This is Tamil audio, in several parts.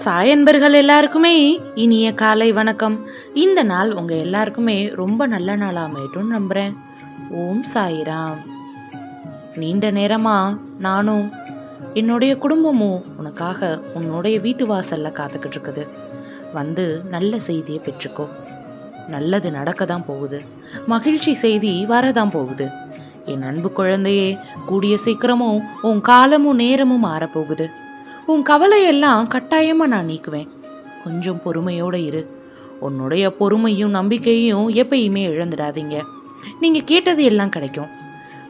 சாயன்பர்கள் எல்லாருக்குமே இனிய காலை வணக்கம். இந்த நாள் உங்க எல்லாருக்குமே ரொம்ப நல்ல நாளா அமையட்டும் நம்புறேன். ஓம் சாயிராம். நீண்ட நேரமா நானும் என்னுடைய குடும்பமும் உனக்காக உன்னுடைய வீட்டு வாசல்ல காத்துக்கிட்டு இருக்குது வந்து நல்ல செய்தியை பெற்றுக்கோ. நல்லது நடக்க தான் போகுது. மகிழ்ச்சி செய்தி வரதான் போகுது. என் அன்பு குழந்தையே கூடிய சீக்கிரமும் உன் காலமும் நேரமும் மாறப்போகுது. உன் கவலையெல்லாம் கட்டாயமாக நான் நீக்குவேன். கொஞ்சம் பொறுமையோடு இரு. உன்னுடைய பொறுமையும் நம்பிக்கையும் எப்பயுமே இழந்துடாதீங்க. நீங்கள் கேட்டது எல்லாம் கிடைக்கும்.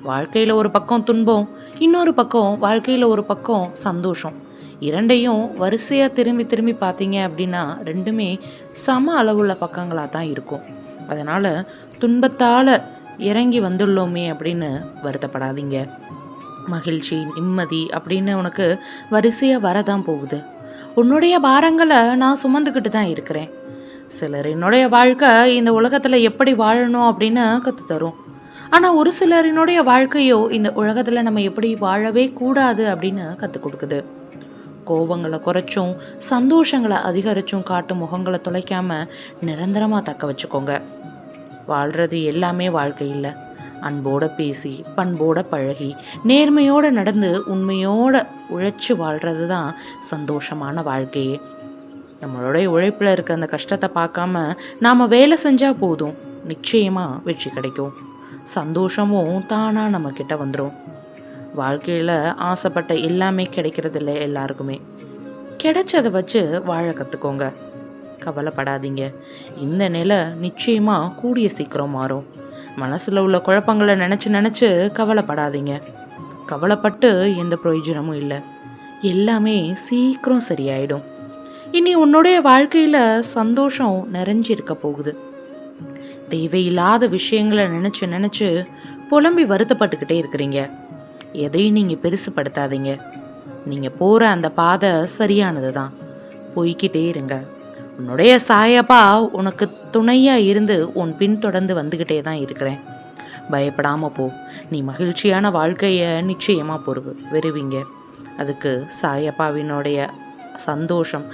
வாழ்க்கையில் ஒரு பக்கம் துன்பம் இன்னொரு பக்கம் வாழ்க்கையில் ஒரு பக்கம் சந்தோஷம். இரண்டையும் வரிசையாக திரும்பி திரும்பி பார்த்தீங்க அப்படின்னா ரெண்டுமே சம அளவுள்ள பக்கங்களாக தான் இருக்கும். அதனால் துன்பத்தால் இறங்கி வந்துள்ளோமே அப்படின்னு வருத்தப்படாதீங்க. மகிழ்ச்சி நிம்மதி அப்படின்னு உனக்கு வரிசையாக வரதான் போகுது. உன்னுடைய பாரங்களை நான் சுமந்துக்கிட்டு தான் இருக்கிறேன். சிலர் என்னுடைய வாழ்க்கை இந்த உலகத்தில் எப்படி வாழணும் அப்படின்னு கற்று தரும் ஆனால் ஒரு சிலரினுடைய வாழ்க்கையோ இந்த உலகத்தில் நம்ம எப்படி வாழவே கூடாது அப்படின்னு கற்றுக் கொடுக்குது. கோபங்களை குறைச்சும் சந்தோஷங்களை அதிகரிச்சும் காட்டும் முகங்களை தொலைக்காமல் நிரந்தரமாக தக்க வச்சுக்கோங்க. வாழ்கிறது எல்லாமே வாழ்க்கை இல்லை. அன்போட பேசி பண்போட பழகி நேர்மையோடு நடந்து உண்மையோடு உழைச்சி வாழ்கிறது தான் சந்தோஷமான வாழ்க்கையே நம்மளுடைய உழைப்பில் இருக்க அந்த கஷ்டத்தை பார்க்காம நாம் வேலை செஞ்சால் போதும். நிச்சயமாக வெற்றி கிடைக்கும். சந்தோஷமும் தானாக நம்மக்கிட்ட வந்துடும் வாழ்க்கையில் ஆசைப்பட்ட எல்லாமே கிடைக்கிறதில்ல எல்லாருக்குமே. கிடைச்சதை வச்சு வாழ கற்றுக்கோங்க கவலைப்படாதீங்க. இந்த நிலை நிச்சயமாக கூடிய சீக்கிரம் மாறும். மனசில் உள்ள குழப்பங்களை நினச்சி நினச்சி கவலைப்படாதீங்க. கவலைப்பட்டு எந்த பிரயோஜனமும் இல்லை. எல்லாமே சீக்கிரம் சரியாயிடும். இனி உன்னுடைய வாழ்க்கையில் சந்தோஷம் நிறைஞ்சிருக்க போகுது. தேவையில்லாத விஷயங்களை நினச்சி நினச்சி புலம்பி வருத்தப்பட்டுக்கிட்டே இருக்கிறீங்க. எதையும் நீங்கள் பெருசுப்படுத்தாதீங்க. நீங்கள் போகிற அந்த பாதை சரியானது தான் போய்கிட்டே இருங்க. உன்னுடைய சாயப்பா உனக்கு துணையாக இருந்து உன் பின்தொடர்ந்து வந்துக்கிட்டே தான் இருக்கிறேன். பயப்படாமல் போ. நீ மகிழ்ச்சியான வாழ்க்கையை நிச்சயமாக பொறுவு வெறுவீங்க. அதுக்கு சாயப்பாவினுடைய சந்தோஷம்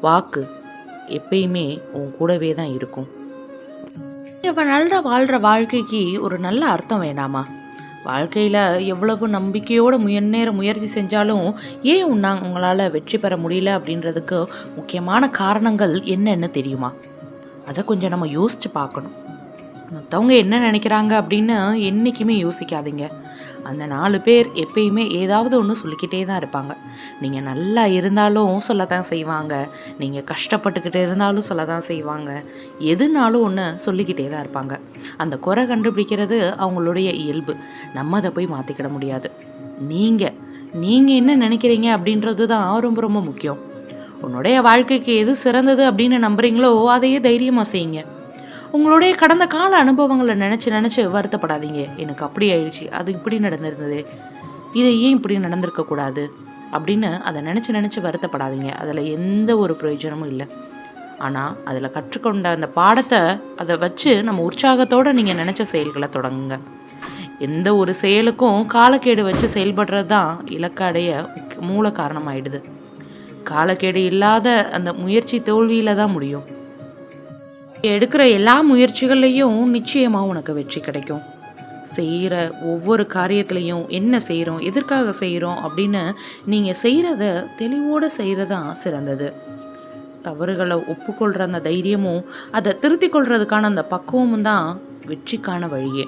வாக்கு எப்பயுமே உன் கூடவே தான் இருக்கும். இவன் நல்ல வாழ்கிற வாழ்க்கைக்கு ஒரு நல்ல அர்த்தம் வேணாமா? வாழ்க்கையில் எவ்வளவு நம்பிக்கையோடு முன்னேற முயற்சி செஞ்சாலும் ஏன் உன்னா உங்களால் வெற்றி பெற முடியல அப்படின்றதுக்கு முக்கியமான காரணங்கள் என்னென்னு தெரியுமா? அதை கொஞ்சம் நம்ம யோசித்து பார்க்கணும். மற்றவங்க என்ன நினைக்கிறாங்க அப்படின்னு என்றைக்குமே யோசிக்காதீங்க. அந்த நாலு பேர் எப்பயுமே ஏதாவது ஒன்று சொல்லிக்கிட்டே தான் இருப்பாங்க. நீங்கள் நல்லா இருந்தாலும் சொல்லத்தான் செய்வாங்க. நீங்கள் கஷ்டப்பட்டுக்கிட்டு இருந்தாலும் சொல்ல தான் செய்வாங்க. எதுனாலும் ஒன்று சொல்லிக்கிட்டே தான் இருப்பாங்க. அந்த குறை கண்டுபிடிக்கிறது அவங்களுடைய இயல்பு. நம்ம அதை போய் மாற்றிக்கிட முடியாது. நீங்கள் நீங்கள் என்ன நினைக்கிறீங்க அப்படின்றது தான் ரொம்ப ரொம்ப முக்கியம். உன்னுடைய வாழ்க்கைக்கு எது சிறந்தது அப்படின்னு நம்புறீங்களோ அதையே தைரியமாக செய்யுங்க. உங்களுடைய கடந்த கால அனுபவங்களை நினச்சி நினச்சி வருத்தப்படாதீங்க. எனக்கு அப்படி ஆயிடுச்சு. அது இப்படி நடந்திருந்தது. இதை ஏன் இப்படி நடந்திருக்கக்கூடாது அப்படின்னு அதை நினச்சி நினச்சி வருத்தப்படாதீங்க. அதில் எந்த ஒரு பிரயோஜனமும் இல்லை. ஆனால் அதில் கற்றுக்கொண்ட அந்த பாடத்தை அதை வச்சு நம்ம உற்சாகத்தோடு நீங்கள் நினச்ச செயல்களை தொடங்குங்க. எந்த ஒரு செயலுக்கும் காலக்கேடு வச்சு செயல்படுறது தான் இலக்கடைய மூல காரணமாயிடுது. காலக்கேடு இல்லாத அந்த முயற்சி தோல்வியில் தான் முடியும். எடுக்கிற எல்லா முயற்சிகள்லையும் நிச்சயமாக உனக்கு வெற்றி கிடைக்கும். செய்கிற ஒவ்வொரு காரியத்துலேயும் என்ன செய்கிறோம் எதற்காக செய்கிறோம் அப்படின்னு நீங்கள் செய்கிறத தெளிவோடு செய்கிறதான் சிறந்தது. தவறுகளை ஒப்புக்கொள்கிற அந்த தைரியமும் அதை திருத்திக் கொள்றதுக்கான அந்த பக்குவமும் தான் வெற்றிக்கான வழியே.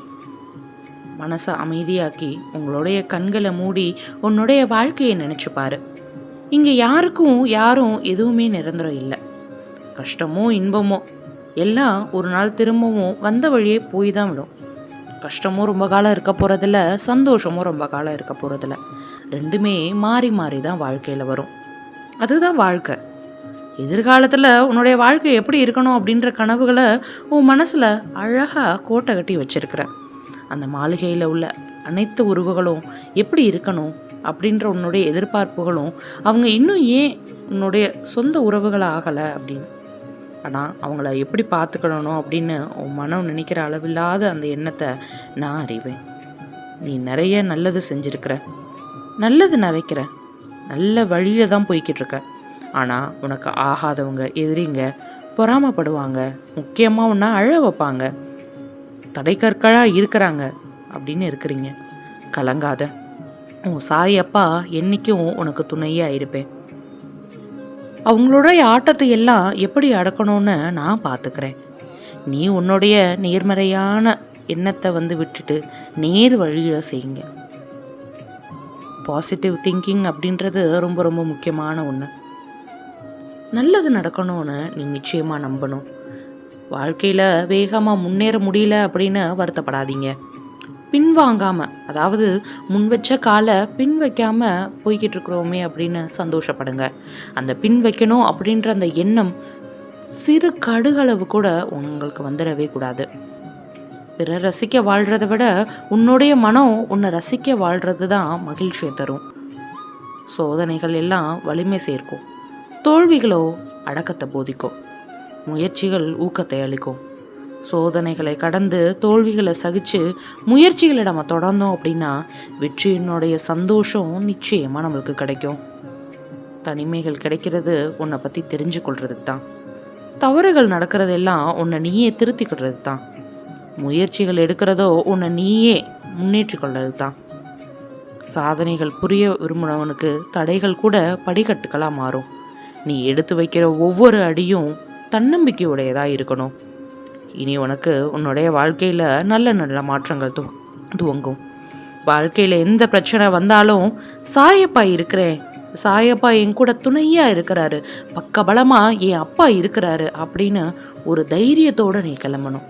மனசை அமைதியாக்கி உங்களுடைய கண்களை மூடி உன்னுடைய வாழ்க்கையை நினச்சிப்பாரு. இங்கே யாருக்கும் யாரும் எதுவுமே நிரந்தரம் இல்லை. கஷ்டமோ இன்பமோ எல்லாம் ஒரு நாள் திரும்பவும் வந்த வழியே போய் தான் விடும். கஷ்டமும் ரொம்ப காலம் இருக்க போகிறதில்ல சந்தோஷமும் ரொம்ப காலம் இருக்க போகிறதில்ல ரெண்டுமே மாறி மாறி தான் வாழ்க்கையில் வரும். அதுதான் வாழ்க்கை. எதிர்காலத்தில் உன்னுடைய வாழ்க்கை எப்படி இருக்கணும் அப்படின்ற கனவுகளை உன் மனசில் அழகாக கோட்டை கட்டி வச்சிருக்கிற அந்த மாளிகையில் உள்ள அனைத்து உறவுகளும் எப்படி இருக்கணும் அப்படின்ற உன்னுடைய எதிர்பார்ப்புகளும் அவங்க இன்னும் ஏன் உன்னுடைய சொந்த உறவுகள் ஆகலை அப்படின்னு. ஆனால் அவங்கள எப்படி பார்த்துக்கணும் அப்படின்னு உன் மனம் நினைக்கிற அளவில்லாத அந்த எண்ணத்தை நான் அறிவேன். நீ நிறைய நல்லது செஞ்சுருக்கிற. நல்லது நிறைக்கிற நல்ல வழியில் தான் போய்கிட்டு இருக்க. ஆனால் உனக்கு ஆகாதவங்க எதிரிங்க பொறாமப்படுவாங்க. முக்கியமாக உன்னை அழ வைப்பாங்க. தடைக்கற்களாக இருக்கிறாங்க அப்படின்னு இருக்கிறீங்க. கலங்காத. உன் சாயப்பா என்றைக்கும் உனக்கு துணையாக இருப்பேன். அவங்களுடைய ஆட்டத்தை எல்லாம் எப்படி அடக்கணும்னு நான் பார்த்துக்கிறேன். நீ உன்னுடைய நேர்மறையான எண்ணத்தை வந்து விட்டுட்டு நேர் வழியில் செய்யுங்க. பாசிட்டிவ் திங்கிங் அப்படின்றது ரொம்ப ரொம்ப முக்கியமான ஒன்று நல்லது நடக்கணும்னு நீ நிச்சயமாக நம்பணும். வாழ்க்கையில் வேகமாக முன்னேற முடியல அப்படின்னு வருத்தப்படாதீங்க. பின்வாங்காம அதாவது முன் வச்ச காலை பின் வைக்காம போய்கிட்டு இருக்கிறோமே அப்படின்னு சந்தோஷப்படுங்க. அந்த பின் வைக்கணும் அப்படின்ற அந்த எண்ணம் சிறு கடுகளவு கூட உங்களுக்கு வந்துடவே கூடாது. பிறர் ரசிக்க வாழ்கிறத விட உன்னுடைய மனம் உன்னை ரசிக்க வாழ்கிறது தான் மகிழ்ச்சியை தரும். சோதனைகள் எல்லாம் வலிமை சேர்க்கும். தோல்விகளோ அடக்கத்தை போதிக்கும். முயற்சிகள் ஊக்கத்தை அளிக்கும். சோதனைகளை கடந்து தோல்விகளை சகிச்சு முயற்சிகளை நம்ம தொடர்ந்தோம் அப்படின்னா வெற்றியினுடைய சந்தோஷம் நிச்சயமாக நம்மளுக்கு கிடைக்கும். தனிமைகள் கிடைக்கிறது உன்னை பற்றி தெரிஞ்சு தான். தவறுகள் நடக்கிறதெல்லாம் உன்னை நீயே திருத்திக்கிறது தான். முயற்சிகள் எடுக்கிறதோ உன்னை நீயே முன்னேற்றிக்கொள்வது தான். சாதனைகள் புரிய விரும்பினவனுக்கு தடைகள் கூட படிக்கட்டுகளாக மாறும். நீ எடுத்து வைக்கிற ஒவ்வொரு அடியும் தன்னம்பிக்கையுடையதாக இருக்கணும். இனி உனக்கு உன்னுடைய வாழ்க்கையில் நல்ல நல்ல மாற்றங்கள் துவங்கும். வாழ்க்கையில் எந்த பிரச்சனை வந்தாலும் சாயப்பா இருக்கிறேன். சாயப்பா என் கூட துணையாக இருக்கிறாரு. பக்கபலமாக என் அப்பா இருக்கிறாரு அப்படின்னு ஒரு தைரியத்தோடு நீ கிளம்பணும்.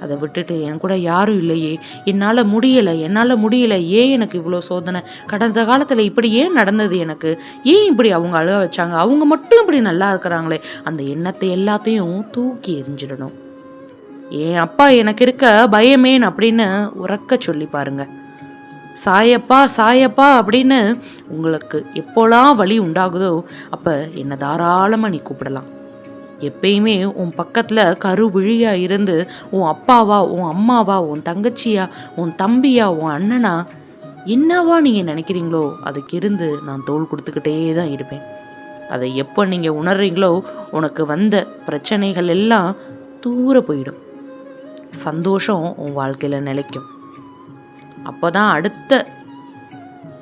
அதை விட்டுட்டு என் கூட யாரும் இல்லையே. என்னால் முடியலை என்னால் முடியலை. ஏன் எனக்கு இவ்வளோ சோதனை? கடந்த காலத்தில் இப்படி ஏன் நடந்தது எனக்கு? ஏன் இப்படி அவங்க அழுக வச்சாங்க? அவங்க மட்டும் இப்படி நல்லா இருக்கிறாங்களே. அந்த எண்ணத்தை எல்லாத்தையும் தூக்கி எரிஞ்சிடணும் என் அப்பா எனக்கு இருக்க பயமேன் அப்படின்னு உறக்க சொல்லி பாருங்க. சாயப்பா சாயப்பா அப்படின்னு உங்களுக்கு எப்போலாம் வழி உண்டாகுதோ அப்போ என்னை தாராளமாக நீ கூப்பிடலாம். எப்பயுமே உன் பக்கத்தில் கருவிழியா இருந்து உன் அப்பாவா உன் அம்மாவா உன் தங்கச்சியா உன் தம்பியா உன் அண்ணனா என்னவா நீங்கள் நினைக்கிறீங்களோ அதுக்கு இருந்து நான் தோல் கொடுத்துக்கிட்டே தான் இருப்பேன். அதை எப்போ நீங்கள் உணர்றீங்களோ உனக்கு வந்த பிரச்சனைகள் எல்லாம் தூர போயிடும். சந்தோஷம் உன் வாழ்க்கையில் நிலைக்கும். அப்போ தான் அடுத்த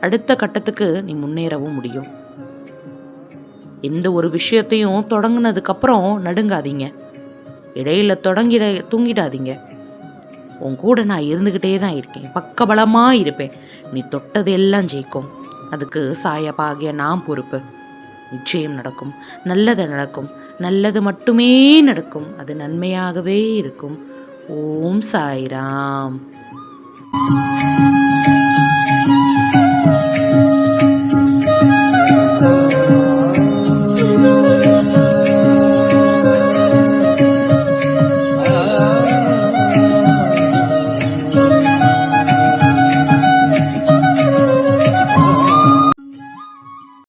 அடுத்த கட்டத்துக்கு நீ முன்னேறவும் முடியும். எந்த ஒரு விஷயத்தையும் தொடங்கினதுக்கப்புறம் நடுங்காதீங்க. இடையில தொடங்கிட தூங்கிடாதீங்க. உன் கூட நான் இருந்துக்கிட்டே தான் இருக்கேன். பக்கபலமாக இருப்பேன். நீ தொட்டது எல்லாம் ஜெயிக்கும். அதுக்கு சாயப்பாகிய நான் பொறுப்பு. நிச்சயம் நடக்கும். நல்லது நடக்கும். நல்லது மட்டுமே நடக்கும். அது நன்மையாகவே இருக்கும். ஓம் சாய்ராம்.